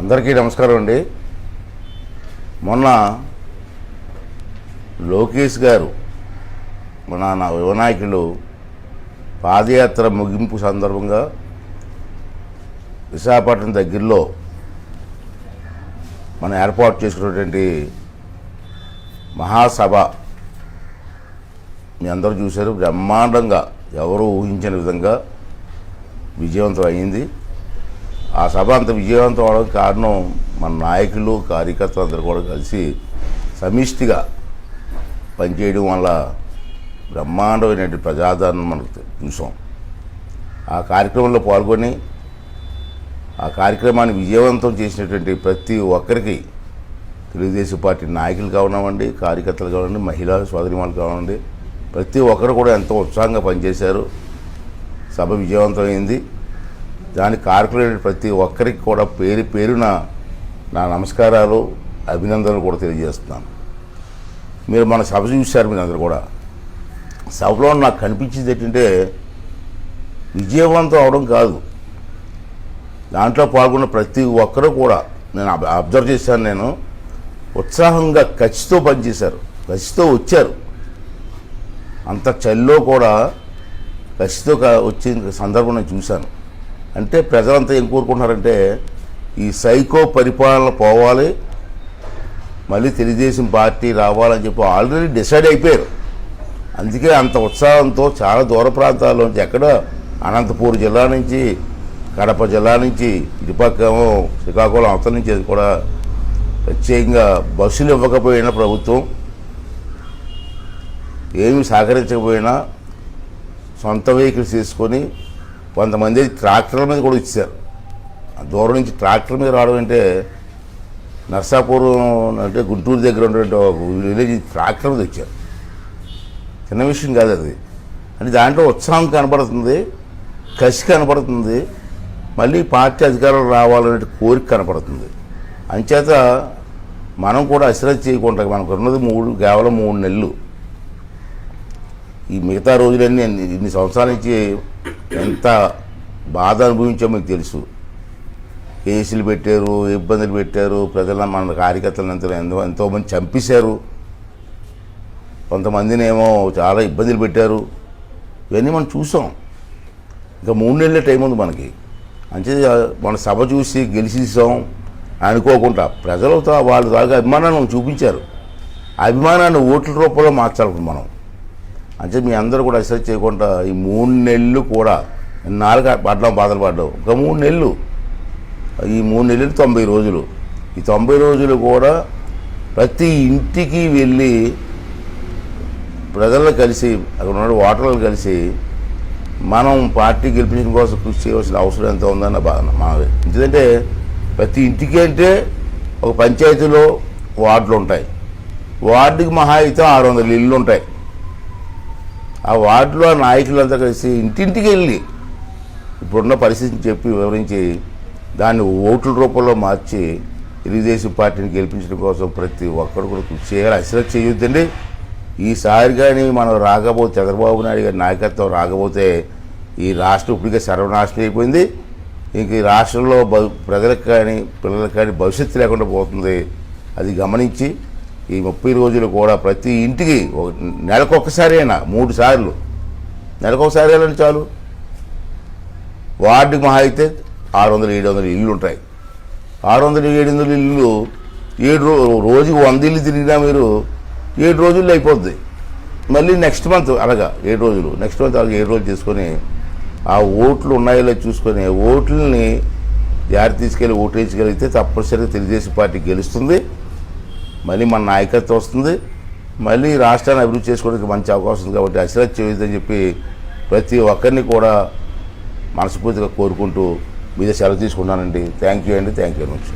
అందరికీ నమస్కారం అండి. మొన్న లోకేష్ గారు మన నా యువనాయకులు పాదయాత్ర ముగింపు సందర్భంగా విశాఖపట్నం దగ్గరలో మనం ఏర్పాటు చేసుకున్నటువంటి మహాసభ మీ అందరూ చూశారు. బ్రహ్మాండంగా ఎవరు ఊహించని విధంగా విజయవంతం అయింది. ఆ సభ అంత విజయవంతం అవడానికి కారణం మన నాయకులు కార్యకర్తలు అందరూ కూడా కలిసి సమిష్టిగా పనిచేయడం వల్ల బ్రహ్మాండమైనటువంటి ప్రజాదరణ మనకు చూసాం. ఆ కార్యక్రమంలో పాల్గొని ఆ కార్యక్రమాన్ని విజయవంతం చేసినటువంటి ప్రతి ఒక్కరికి తెలుగుదేశం పార్టీ నాయకులు కావనివ్వండి కార్యకర్తలు కానివ్వండి మహిళా సోదరిమాలు కావండి ప్రతి ఒక్కరు కూడా ఎంతో ఉత్సాహంగా పనిచేశారు. సభ విజయవంతమైంది. దానికి కార్పొరేట్ ప్రతి ఒక్కరికి కూడా పేరు పేరున నా నమస్కారాలు అభినందనలు కూడా తెలియజేస్తున్నాను. మీరు మన సభ చూశారు మీరు అందరు కూడా. సభలో నాకు కనిపించింది ఏంటంటే విజయవంతం అవడం కాదు. దాంట్లో పాల్గొన్న ప్రతి ఒక్కరూ కూడా నేను అబ్జర్వ్ చేశాను నేను. ఉత్సాహంగా కసితో పనిచేశారు. కచ్చితో వచ్చారు. అంత చల్లో కూడా కచ్చితో వచ్చే వచ్చిన సందర్భం నేను చూశాను. అంటే ప్రజలంతా ఏం కోరుకుంటున్నారంటే ఈ సైకో పరిపాలన పోవాలి మళ్ళీ తెలుగుదేశం పార్టీ రావాలని చెప్పి ఆల్రెడీ డిసైడ్ అయిపోయారు. అందుకే అంత ఉత్సాహంతో చాలా దూర ప్రాంతాల నుంచి ఎక్కడ అనంతపూర్ జిల్లా నుంచి కడప జిల్లా నుంచి ఇటుపక్కేమో శ్రీకాకుళం అవతల నుంచి కూడా ప్రత్యేకంగా బస్సులు ఇవ్వకపోయినా ప్రభుత్వం ఏమి సహకరించకపోయినా సొంత వెహికల్స్ తీసుకొని కొంతమంది ట్రాక్టర్ల మీద కూడా ఇచ్చారు. దూరం నుంచి ట్రాక్టర్ మీద రావడం అంటే నర్సాపురం అంటే గుంటూరు దగ్గర ఉన్నటువంటి ఒక విలేజ్ ట్రాక్టర్ మీద వచ్చారు చిన్న విషయం కాదు అది. అంటే దాంట్లో ఉత్సాహం కనపడుతుంది కసి కనపడుతుంది మళ్ళీ పార్టీ అధికారులు రావాలనే కోరిక కనపడుతుంది. అంచేత మనం కూడా అశ్రద్ధ చేయకుండా మనకు ఉన్నది మూడు కేవలం మూడు నెలలు. ఈ మిగతా రోజులన్నీ ఇన్ని సంవత్సరాల నుంచి ఎంత బాధ అనుభవించామో మీకు తెలుసు. కేసులు పెట్టారు ఇబ్బందులు పెట్టారు ప్రజల మన కార్యకర్తలను ఎంతో ఎంతోమంది చంపేశారు. కొంతమందిని ఏమో చాలా ఇబ్బందులు పెట్టారు. ఇవన్నీ మనం చూసాం. ఇంకా మూడు నెలల టైం ఉంది మనకి. అంతే మన సభ చూసి గెలిచేసాం అనుకోకుండా ప్రజలతో వాళ్ళ తాగా అభిమానాన్ని చూపించారు. అభిమానాన్ని ఓట్ల రూపంలో మార్చాలి మనం. అంటే మీ అందరూ కూడా అసలు చేయకుండా ఈ మూడు నెలలు కూడా నాలుగు పడ్డాం బాధలు పడ్డాం. ఒక మూడు నెలలు. ఈ మూడు నెలలు తొంభై రోజులు. ఈ తొంభై రోజులు కూడా ప్రతి ఇంటికి వెళ్ళి ప్రజలను కలిసి అక్కడ ఉన్న ఓటర్లను కలిసి మనం పార్టీ గెలిపించడం కోసం కృషి చేయవలసిన అవసరం ఎంత ఉందన్న భావన మనది ఎందుకంటే ప్రతి ఇంటికి అంటే ఒక పంచాయతీలో వార్డులు ఉంటాయి. వార్డుకి మహా అయితే ఆరు వందల ఇళ్ళు ఉంటాయి. ఆ వార్డులో ఆ నాయకులంతా కలిసి ఇంటింటికి వెళ్ళి ఇప్పుడున్న పరిస్థితిని చెప్పి వివరించి దాన్ని ఓట్ల రూపంలో మార్చి తెలుగుదేశం పార్టీని గెలిపించడం కోసం ప్రతి ఒక్కరు కూడా కృషి చేయాలి. అసలు చేయొద్దండి. ఈసారి కానీ మనం రాకపోతే చంద్రబాబు నాయుడు గారి నాయకత్వం రాకపోతే ఈ రాష్ట్రం ఇప్పటికే సర్వనాశనం అయిపోయింది. ఇంక ఈ రాష్ట్రంలో ప్రజలకు కానీ పిల్లలకు కానీ భవిష్యత్తు లేకుండా పోతుంది. అది గమనించి ఈ ముప్పై రోజులు కూడా ప్రతి ఇంటికి నెలకొకసారి అయినా మూడు సార్లు. నెలకొకసారి వెళ్ళండి చాలు. వార్డుకి మహా అయితే ఆరు వందలు ఏడు వందలు ఇల్లు ఉంటాయి. ఆరు వందలు ఏడు వందల ఇల్లు ఏడు రో రోజుకి వంద ఇల్లు తిరిగినా మీరు ఏడు రోజుల్లో అయిపోద్ది. మళ్ళీ నెక్స్ట్ మంత్ అలాగా ఏడు రోజులు. నెక్స్ట్ మంత్ అలాగే ఏడు రోజులు తీసుకొని ఆ ఓట్లు ఉన్నాయో చూసుకొని ఓట్లని జారి తీసుకెళ్ళి ఓటు వేసుకెళ్తే తప్పనిసరిగా తెలుగుదేశం పార్టీ గెలుస్తుంది. మళ్ళీ మన నాయకత్వం వస్తుంది. మళ్ళీ రాష్ట్రాన్ని అభివృద్ధి చేసుకోవడానికి మంచి అవకాశం ఉంది కాబట్టి అశ్రద్ధ చేయొద్దని చెప్పి ప్రతి ఒక్కరిని కూడా మనస్ఫూర్తిగా కోరుకుంటూ మీద సెలవు తీసుకున్నానండి థ్యాంక్ యూ అండి. Thank you very much